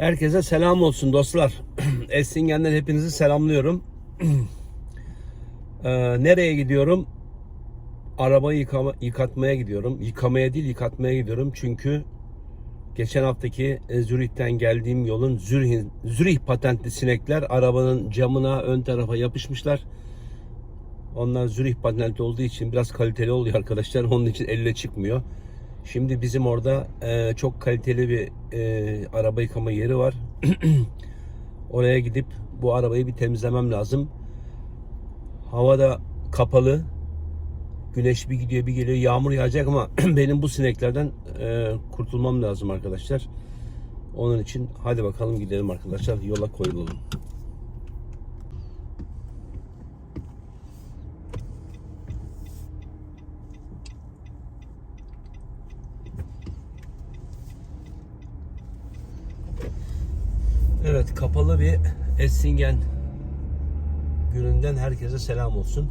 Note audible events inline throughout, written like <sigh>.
Herkese selam olsun dostlar. <clears throat> Essingen'den hepinizi selamlıyorum. <clears throat> Ee, nereye gidiyorum? Arabayı yıkama, yıkatmaya gidiyorum. Yıkamaya değil yıkatmaya gidiyorum. Çünkü geçen haftaki e, Zürih'ten geldiğim yolun Zürih, Zürih patentli sinekler arabanın camına ön tarafa yapışmışlar. Onlar Zürih patentli olduğu için biraz kaliteli oluyor arkadaşlar. <laughs> Onun için elle çıkmıyor. Şimdi bizim orada e, çok kaliteli bir e, araba yıkama yeri var. <clears throat> Oraya gidip bu arabayı bir temizlemem lazım. Hava da kapalı. Güneş bir gidiyor bir geliyor. Yağmur yağacak ama <clears throat> benim bu sineklerden e, kurtulmam lazım arkadaşlar. Onun için hadi bakalım gidelim arkadaşlar. Yola koyulalım. Evet kapalı bir Essingen gününden herkese selam olsun.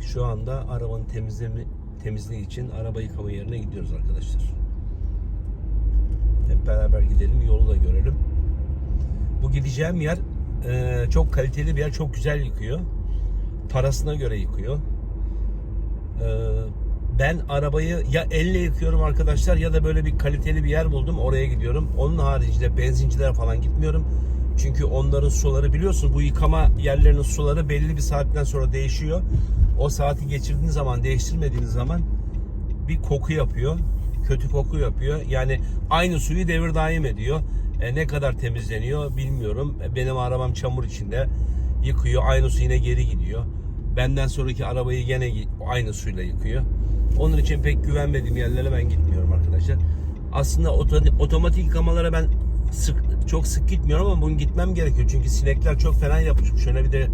Şu anda arabanın temizlemi, temizliği için araba yıkama yerine gidiyoruz arkadaşlar. Hep beraber gidelim yolu da görelim. Bu gideceğim yer e, çok kaliteli bir yer çok güzel yıkıyor. Parasına göre yıkıyor. E, ben arabayı ya elle yıkıyorum arkadaşlar ya da böyle bir kaliteli bir yer buldum oraya gidiyorum. Onun haricinde benzincilere falan gitmiyorum. Çünkü onların suları biliyorsun bu yıkama yerlerinin suları belli bir saatten sonra değişiyor. O saati geçirdiğiniz zaman değiştirmediğiniz zaman bir koku yapıyor. Kötü koku yapıyor. Yani aynı suyu devir daim ediyor. E, ne kadar temizleniyor bilmiyorum. E, benim arabam çamur içinde yıkıyor. Aynı su yine geri gidiyor. Benden sonraki arabayı gene aynı suyla yıkıyor. Onun için pek güvenmediğim yerlere ben gitmiyorum arkadaşlar. Aslında oto- otomatik yıkamalara ben sık çok sık gitmiyorum ama bugün gitmem gerekiyor. Çünkü sinekler çok fena yapışmış. Şöyle bir de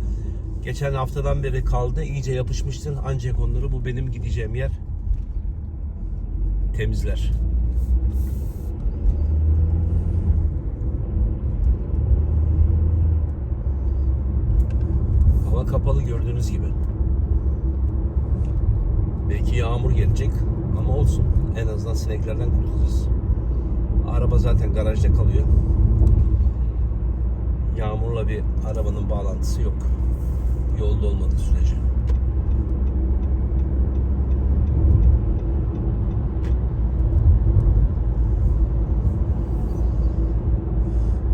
geçen haftadan beri kaldı. iyice yapışmıştır. Ancak onları bu benim gideceğim yer temizler. Hava kapalı gördüğünüz gibi. Belki yağmur gelecek ama olsun. En azından sineklerden kurtulacağız. Araba zaten garajda kalıyor. Yağmurla bir arabanın bağlantısı yok. Yolda olmadığı sürece.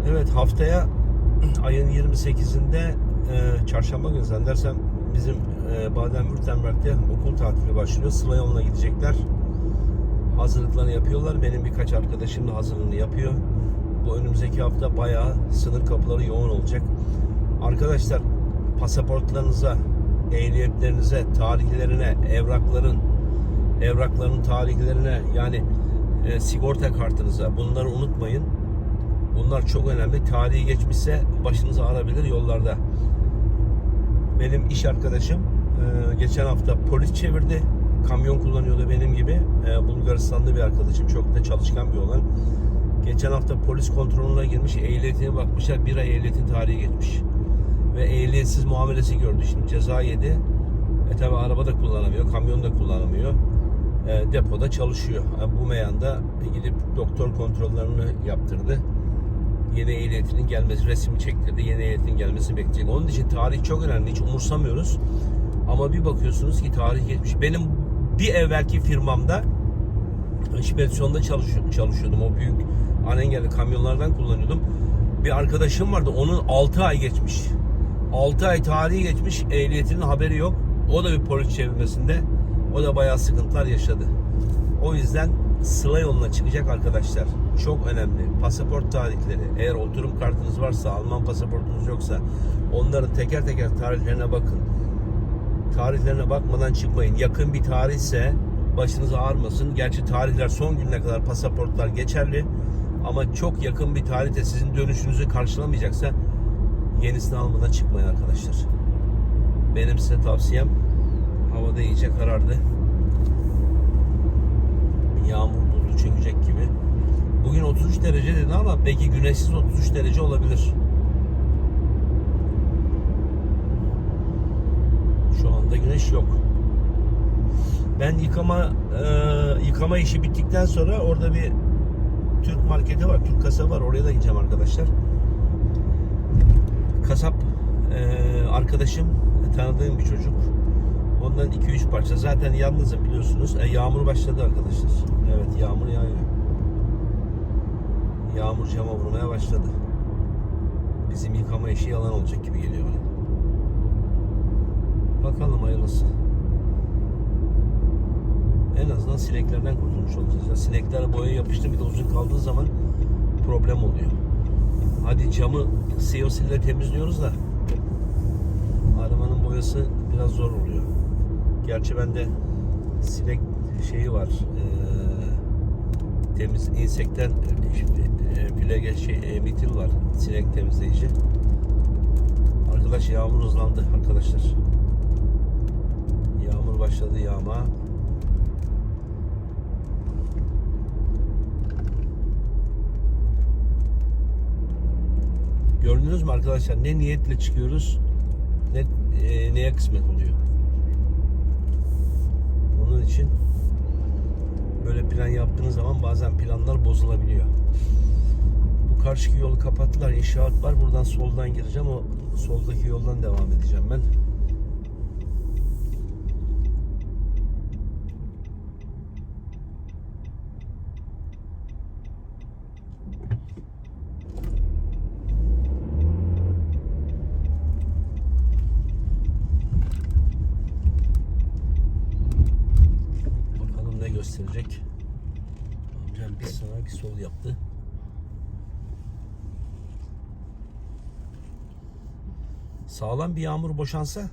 Evet haftaya <clears throat> ayın 28'inde e, çarşamba günü zannedersem bizim e, Baden-Württemberg'de okul tatili başlıyor. Sıla gidecekler. Hazırlıklarını yapıyorlar. Benim birkaç arkadaşım da hazırlığını yapıyor. Bu önümüzdeki hafta bayağı sınır kapıları yoğun olacak. Arkadaşlar pasaportlarınıza, ehliyetlerinize, tarihlerine, evrakların evrakların tarihlerine yani e, sigorta kartınıza bunları unutmayın. Bunlar çok önemli. Tarihi geçmişse başınız ağrabilir yollarda. Benim iş arkadaşım e, geçen hafta polis çevirdi. Kamyon kullanıyordu benim gibi. E, Bulgaristanlı bir arkadaşım. Çok da çalışkan bir olan. Geçen hafta polis kontrolüne girmiş. Ehliyetine bakmışlar. Bir ay ehliyetin tarihi geçmiş. Ve ehliyetsiz muamelesi gördü. Şimdi ceza yedi. E tabi araba da kullanamıyor. Kamyon da kullanamıyor. E, depoda çalışıyor. E, bu meyanda gidip doktor kontrollerini yaptırdı yeni ehliyetinin gelmesi, resmi çektirdi. Yeni ehliyetin gelmesi bekleyecek. Onun için tarih çok önemli. Hiç umursamıyoruz. Ama bir bakıyorsunuz ki tarih geçmiş. Benim bir evvelki firmamda şipedisyonda çalışıyordum, çalışıyordum. O büyük anengelli kamyonlardan kullanıyordum. Bir arkadaşım vardı. Onun 6 ay geçmiş. 6 ay tarihi geçmiş. Ehliyetinin haberi yok. O da bir polis çevirmesinde. O da bayağı sıkıntılar yaşadı. O yüzden sıla yoluna çıkacak arkadaşlar. Çok önemli. Pasaport tarihleri. Eğer oturum kartınız varsa, Alman pasaportunuz yoksa onların teker teker tarihlerine bakın. Tarihlerine bakmadan çıkmayın. Yakın bir tarihse başınız ağrımasın. Gerçi tarihler son gününe kadar pasaportlar geçerli. Ama çok yakın bir tarihte sizin dönüşünüzü karşılamayacaksa yenisini almadan çıkmayın arkadaşlar. Benim size tavsiyem havada iyice karardı yağmur buldu çökecek gibi. Bugün 33 derece dedi ama belki güneşsiz 33 derece olabilir. Şu güneş yok. Ben yıkama e, yıkama işi bittikten sonra orada bir Türk marketi var, Türk kasabı var. Oraya da gideceğim arkadaşlar. Kasap e, arkadaşım, tanıdığım bir çocuk. Ondan 2-3 parça. Zaten yalnızım biliyorsunuz. E, yağmur başladı arkadaşlar. Evet yağmur yağıyor. Yağmur cama vurmaya başladı. Bizim yıkama işi yalan olacak gibi geliyor bana. Bakalım hayırlısı. En azından sineklerden kurtulmuş olacağız. Ya sinekler boya yapıştı bir de uzun kaldığı zaman problem oluyor. Hadi camı COC ile temizliyoruz da arabanın boyası biraz zor oluyor. Gerçi bende sinek şeyi var. Eee temiz insekten e, plage şey e, mitil var. Sinek temizleyici. Arkadaş yağmur hızlandı arkadaşlar. Başladı yağma. Gördünüz mü arkadaşlar ne niyetle çıkıyoruz ne e, neye kısmet oluyor. Onun için böyle plan yaptığınız zaman bazen planlar bozulabiliyor. Bu karşıki yolu kapattılar. İnşaat var. Buradan soldan gireceğim. O soldaki yoldan devam edeceğim ben. Bakalım ne gösterecek. Amcam bir sağa bir sol yaptı. Sağlam bir yağmur boşansa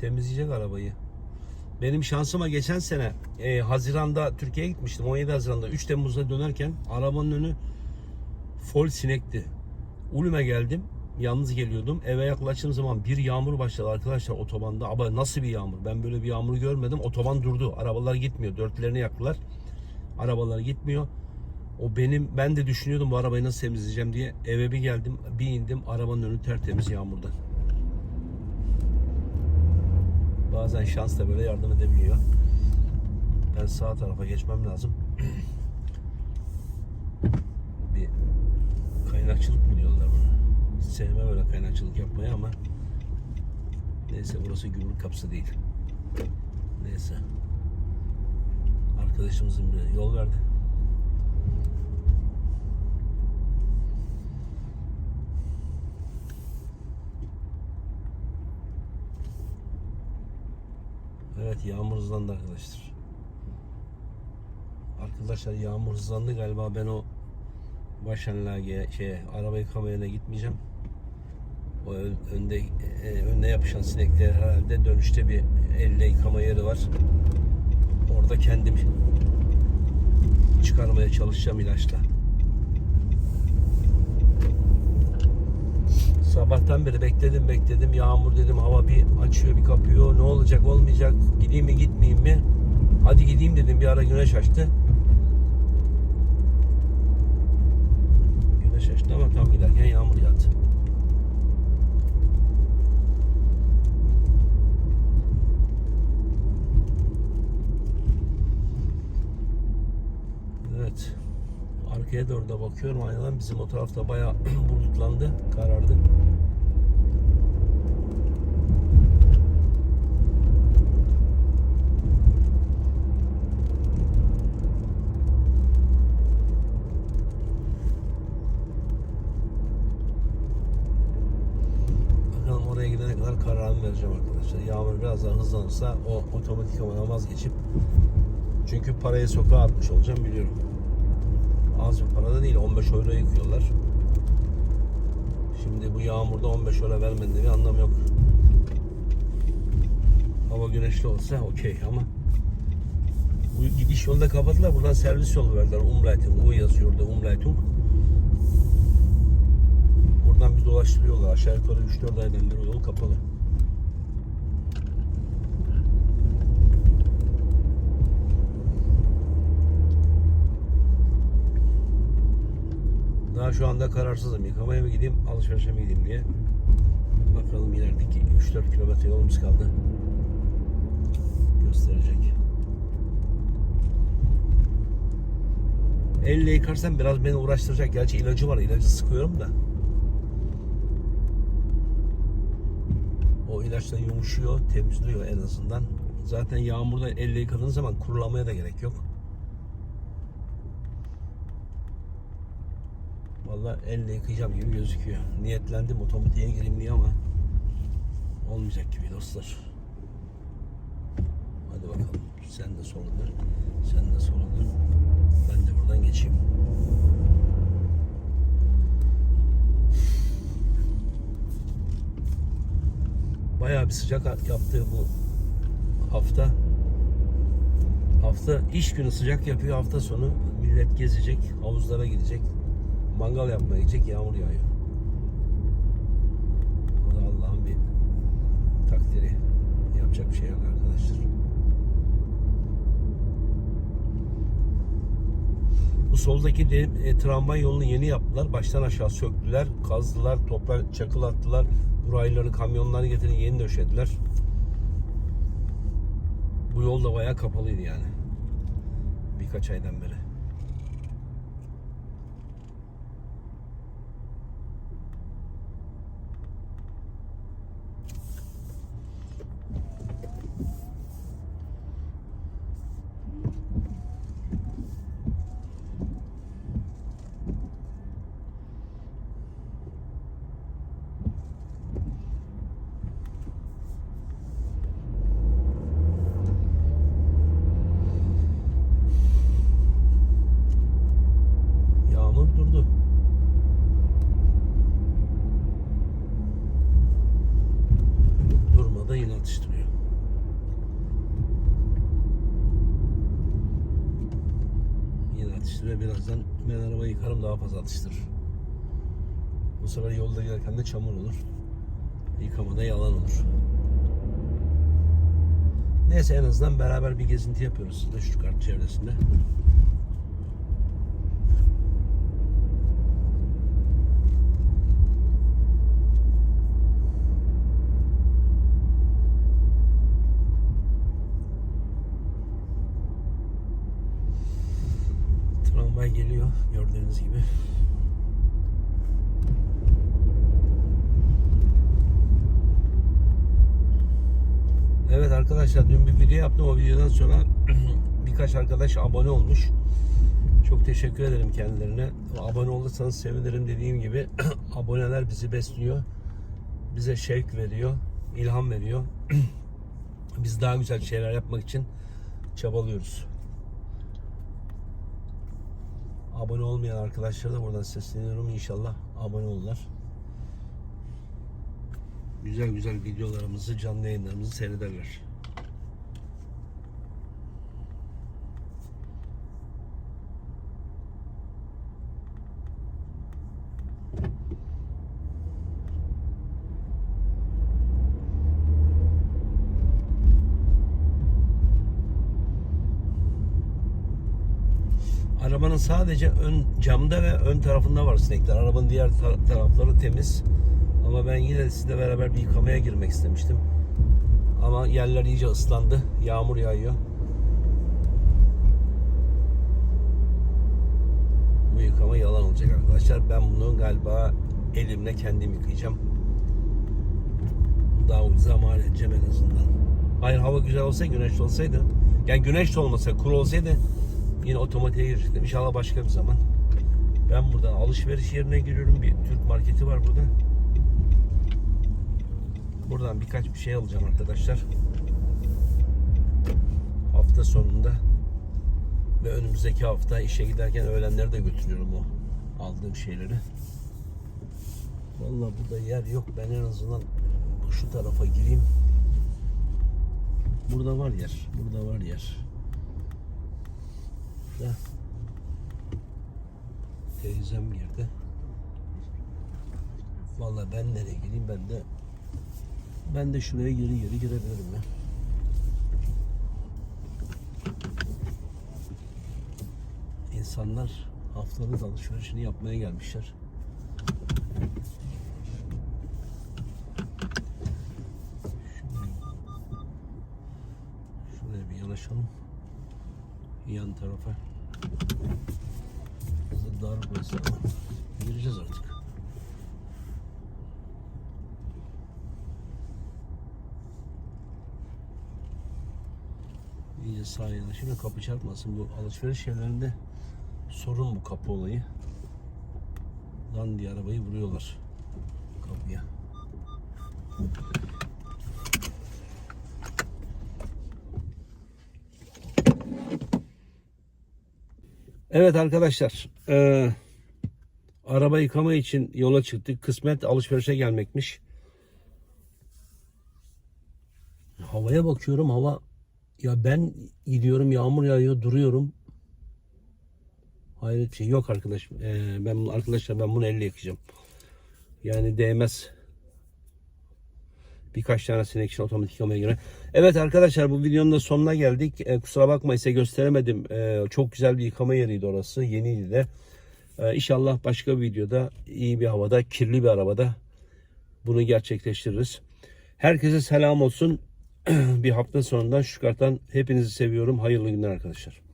temizleyecek arabayı. Benim şansıma geçen sene e, Haziran'da Türkiye'ye gitmiştim. 17 Haziran'da 3 Temmuz'da dönerken arabanın önü full sinekti. Ulum'e geldim. Yalnız geliyordum. Eve yaklaştığım zaman bir yağmur başladı arkadaşlar otobanda. Ama nasıl bir yağmur? Ben böyle bir yağmur görmedim. Otoban durdu. Arabalar gitmiyor. Dörtlerini yaktılar. Arabalar gitmiyor. O benim ben de düşünüyordum bu arabayı nasıl temizleyeceğim diye. Eve bir geldim, bir indim. Arabanın önü tertemiz yağmurda. Bazen şans da böyle yardım edebiliyor. Ben sağ tarafa geçmem lazım. <clears throat> bir kaynakçılık mı diyorlar buna? Hiç sevmem öyle kaynakçılık yapmayı ama neyse burası gümrük kapısı değil. Neyse. Arkadaşımızın bir yol verdi. Evet yağmur hızlandı arkadaşlar. Arkadaşlar yağmur hızlandı galiba ben o Başenlage şey araba yıkama yerine gitmeyeceğim. O ön- önde e, önüne yapışan sinekler herhalde dönüşte bir elle yıkama yeri var. Orada kendim çıkarmaya çalışacağım ilaçla. Sabahtan beri bekledim bekledim. Yağmur dedim hava bir açıyor bir kapıyor. Ne olacak olmayacak? Gideyim mi gitmeyeyim mi? Hadi gideyim dedim. Bir ara güneş açtı. Güneş açtı ama tam giderken yağmur yağdı evet arkaya doğru da bakıyorum aynadan bizim o tarafta bayağı <clears throat> bulutlandı karardı oraya gidene kadar kararımı vereceğim arkadaşlar. Yağmur biraz daha hızlanırsa o otomatik havadan vazgeçip çünkü parayı sokağa atmış olacağım biliyorum. Az bir para da değil 15 euro yıkıyorlar. Şimdi bu yağmurda 15 euro vermenin bir anlamı yok. Hava güneşli olsa okey ama bu gidiş yolda kapattılar. Buradan servis yolu verdiler. Umleitung. U yazıyor orada Umleitung. Buradan bir dolaştırıyorlar. Aşağı yukarı 3-4 aydan beri yol kapalı. Daha şu anda kararsızım. Yıkamaya mı gideyim, alışverişe mi gideyim diye. Bakalım ilerideki 3-4 kilometre yolumuz kaldı. Gösterecek. Elle yıkarsam biraz beni uğraştıracak. Gerçi ilacı var. ilacı sıkıyorum da. O ilaçla yumuşuyor, temizliyor en azından. Zaten yağmurda elle yıkadığın zaman kurulamaya da gerek yok. Vallahi elle yıkayacağım gibi gözüküyor. Niyetlendim otomatiğe gireyim diye ama olmayacak gibi dostlar. Hadi bakalım. Sen de sola dön. Sen de sola dön. Ben de buradan geçeyim. Bayağı bir sıcak yaptığı bu hafta. Hafta iş günü sıcak yapıyor. Hafta sonu millet gezecek, havuzlara gidecek. Mangal yapmaya gidecek. Yağmur yağıyor. O da Allah'ın bir takdiri. Yapacak bir şey yok arkadaşlar. Bu soldaki de, e, tramvay yolunu yeni yaptılar. Baştan aşağı söktüler, kazdılar, toprak çakıl attılar. Burayları kamyonları getirip yeni döşediler. Bu yol da bayağı kapalıydı yani. Birkaç aydan beri. Yağmur durdu. Durmadan yine atıştırıyor. Yine atıştırıyor. Birazdan ben fazla atıştırır. Bu sefer yolda gelirken de çamur olur. Yıkamada yalan olur. Neyse en azından beraber bir gezinti yapıyoruz sizde kart çevresinde. Tramvay geliyor gördüğünüz gibi. Evet arkadaşlar dün bir video yaptım. O videodan sonra <clears throat> birkaç arkadaş abone olmuş. Çok teşekkür ederim kendilerine. Abone olursanız sevinirim dediğim gibi. <clears throat> aboneler bizi besliyor. Bize şevk veriyor. ilham veriyor. <clears throat> Biz daha güzel şeyler yapmak için çabalıyoruz. Abone olmayan arkadaşlara da buradan sesleniyorum. İnşallah abone olurlar. Güzel güzel videolarımızı, canlı yayınlarımızı seyrederler. Arabanın sadece ön camda ve ön tarafında var sinekler. Arabanın diğer tar- tarafları temiz. Ama ben yine de sizle beraber bir yıkamaya girmek istemiştim. Ama yerler iyice ıslandı. Yağmur yağıyor. Bu yıkama yalan olacak arkadaşlar. Ben bunu galiba elimle kendim yıkayacağım. Daha ucuz zaman edeceğim en azından. Hayır hava güzel olsa güneşli olsaydı. Yani güneş de olmasa kuru olsaydı yine otomatiğe girecektim. İnşallah başka bir zaman. Ben buradan alışveriş yerine giriyorum. Bir Türk marketi var burada. Buradan birkaç bir şey alacağım arkadaşlar. Hafta sonunda ve önümüzdeki hafta işe giderken öğlenleri de götürüyorum o aldığım şeyleri. Vallahi burada yer yok. Ben en azından şu tarafa gireyim. Burada var yer. Burada var yer. Da. Teyzem girdi. Vallahi ben nereye gireyim ben de ben de şuraya geri geri girebilirim ya. İnsanlar haftalık alışverişini yapmaya gelmişler. Şuraya bir yanaşalım. Yan tarafa. Burada dar burası gireceğiz artık. İyice sağa yanaşayım da kapı çarpmasın. Bu alışveriş yerlerinde sorun bu kapı olayı. Lan diye arabayı vuruyorlar kapıya. Evet arkadaşlar. eee, araba yıkama için yola çıktık. Kısmet alışverişe gelmekmiş. Havaya bakıyorum. Hava ya ben gidiyorum yağmur yağıyor duruyorum. Hayret bir şey yok arkadaş. Eee, ben arkadaşlar ben bunu elle yıkayacağım. Yani değmez. Birkaç tane sinek için otomatik yıkamaya göre. Evet arkadaşlar bu videonun da sonuna geldik. Ee, kusura bakmayın size gösteremedim. Ee, çok güzel bir yıkama yeriydi orası. Yeniydi de. Ee, inşallah başka bir videoda iyi bir havada, kirli bir arabada bunu gerçekleştiririz. Herkese selam olsun. <clears throat> bir hafta sonundan Şukart'tan hepinizi seviyorum. Hayırlı günler arkadaşlar.